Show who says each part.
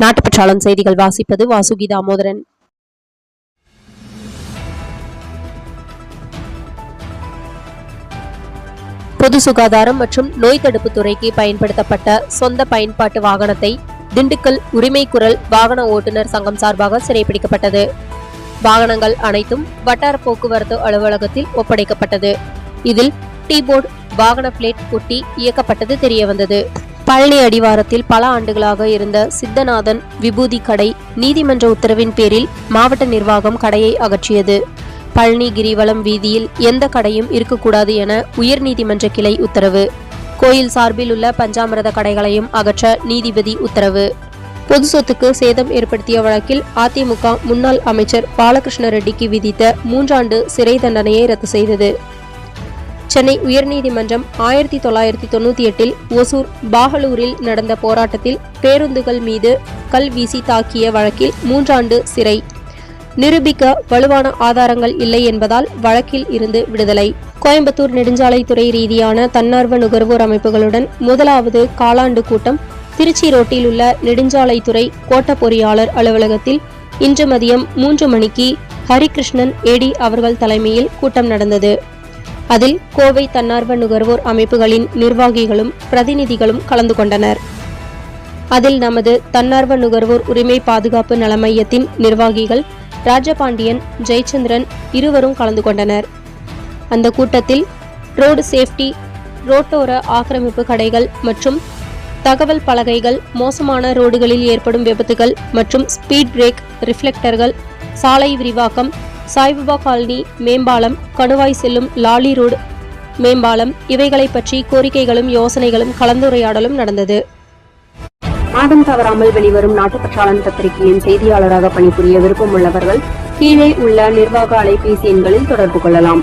Speaker 1: நாட்டுப்பற்றாளன் செய்திகள் வாசிப்பது வாசுகி தாமோதரன் பொது சுகாதாரம் மற்றும் நோய் தடுப்பு துறைக்கு பயன்படுத்தப்பட்ட சொந்த பயன்பாட்டு வாகனத்தை திண்டுக்கல் உரிமை குரல் வாகன ஓட்டுநர் சங்கம் சார்பாக சிறைப்பிடிக்கப்பட்டது வாகனங்கள் அனைத்தும் வட்டார போக்குவரத்து அலுவலகத்தில் ஒப்படைக்கப்பட்டது. இதில் டீபோர்டு வாகன பிளேட் ஒட்டி இயக்கப்பட்டது தெரியவந்தது. பழனி அடிவாரத்தில் பல ஆண்டுகளாக இருந்த சித்தநாதன் விபூதி கடை நீதிமன்ற உத்தரவின் பேரில் மாவட்ட நிர்வாகம் கடையை அகற்றியது. பழனி கிரிவலம் வீதியில் எந்த கடையும் இருக்கக்கூடாது என உயர்நீதிமன்ற கிளை உத்தரவு. கோயில் சார்பில் உள்ள பஞ்சாமிரத கடைகளையும் அகற்ற நீதிபதி உத்தரவு. பொது சொத்துக்கு சேதம் ஏற்படுத்திய வழக்கில் அதிமுக முன்னாள் அமைச்சர் பாலகிருஷ்ண ரெட்டிக்கு விதித்த மூன்றாண்டு சிறை தண்டனையை ரத்து செய்தது. சென்னை உயர்நீதிமன்றம் ஆயிரத்தி தொள்ளாயிரத்தி தொண்ணூத்தி எட்டில் ஒசூர் பாகலூரில் நடந்த போராட்டத்தில் பேருந்துகள் மீது கல் வீசி தாக்கிய வழக்கில் மூன்றாண்டு சிறை. நிரூபிக்க வலுவான ஆதாரங்கள் இல்லை என்பதால் வழக்கில் இருந்து விடுதலை. கோயம்புத்தூர் நெடுஞ்சாலைத்துறை ரீதியான தன்னார்வ நுகர்வோர் அமைப்புகளுடன் முதலாவது காலாண்டு கூட்டம் திருச்சி ரோட்டில் உள்ள நெடுஞ்சாலைத்துறை கோட்ட பொறியாளர் அலுவலகத்தில் இன்று மதியம் மூன்று மணிக்கு ஹரிகிருஷ்ணன் ஏடி அவர்கள் தலைமையில் கூட்டம் நடந்தது. அதில் கோவை தன்னார்வ நுகர்வோர் அமைப்புகளின் நிர்வாகிகளும் பிரதிநிதிகளும் கலந்து கொண்டனர். அதில் நமது தன்னார்வ நுகர்வோர் உரிமை பாதுகாப்பு நல மையத்தின் நிர்வாகிகள் ராஜபாண்டியன் ஜெயச்சந்திரன் இருவரும் கலந்து கொண்டனர். அந்த கூட்டத்தில் ரோடு சேஃப்டி ரோட்டோர ஆக்கிரமிப்பு கடைகள் மற்றும் தகவல் பலகைகள் மோசமான ரோடுகளில் ஏற்படும் விபத்துகள் மற்றும் ஸ்பீட் பிரேக் ரிஃப்ளெக்டர்கள் சாலை விரிவாக்கம் சாய்பாபா காலனி மேம்பாலம் கணுவாய் செல்லும் லாலி ரோடு மேம்பாலம் இவைகளை பற்றி கோரிக்கைகளும் யோசனைகளும் கலந்துரையாடலும் நடந்தது.
Speaker 2: மாதம் தவறாமல் வெளிவரும் நாட்டுப்பற்றாளன் பத்திரிகையின் செய்தியாளராக பணிபுரிய விருப்பம் உள்ளவர்கள் கீழே உள்ள நிர்வாக அலைபேசி எண்களில் தொடர்பு கொள்ளலாம்.